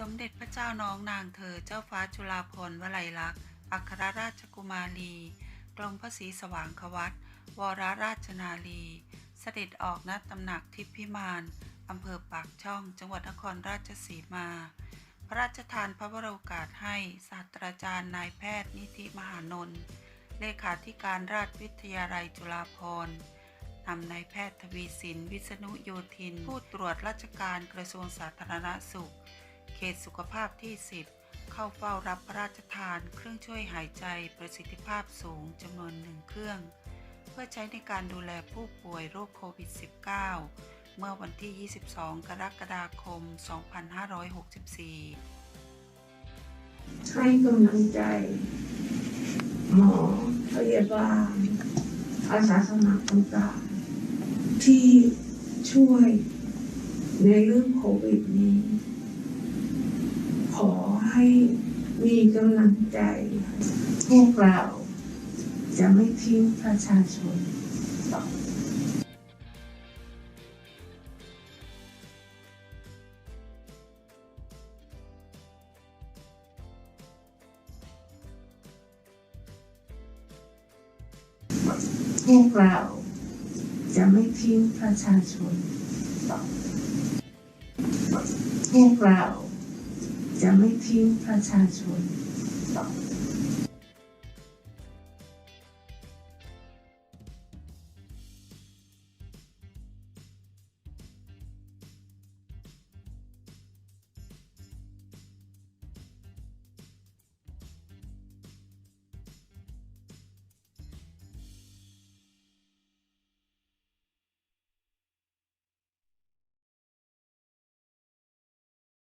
สมเด็จพระเจ้าน้องนางเธอเจ้าฟ้าจุฬาภรณ์วลัยลักษณ์ อัครราชกุมารีกรมพระศรีสว่างควัตวรราชนารีเสด็จออกณตำหนักทิพพิมานอำเภอปากช่อง จังหวัดนครราชสีมา พระราชทานพระวโรกาสให้ศาสตราจารย์นายแพทย์นิธิมหานนท์เลขาธิการราชวิทยาลัยจุฬาภรณ์นำนายแพทย์ทวีสิน วิษณุโยธิน ผู้ตรวจราชการกระทรวงสาธารณสุข เขตสุขภาพที่ 10 เข้าเฝ้ารับพระราชทานเครื่องช่วยหายใจประสิทธิภาพสูงจำนวนหนึ่งเครื่อง เพื่อใช้ในการดูแลผู้ป่วยโรคโควิด -19 เมื่อวันที่ 22 กรกฎาคม 2564 ให้กำลังใจ หมอพยาบาลอาสาสมัครต่างๆที่ช่วยในเรื่องโควิดนี้ ให้มีกำลังใจ พวกเราจะไม่ทิ้งประชาชนพวกเราจะไม่ทิ้งประชาชนพวกเรา จะไม่ทิ้งประชาชน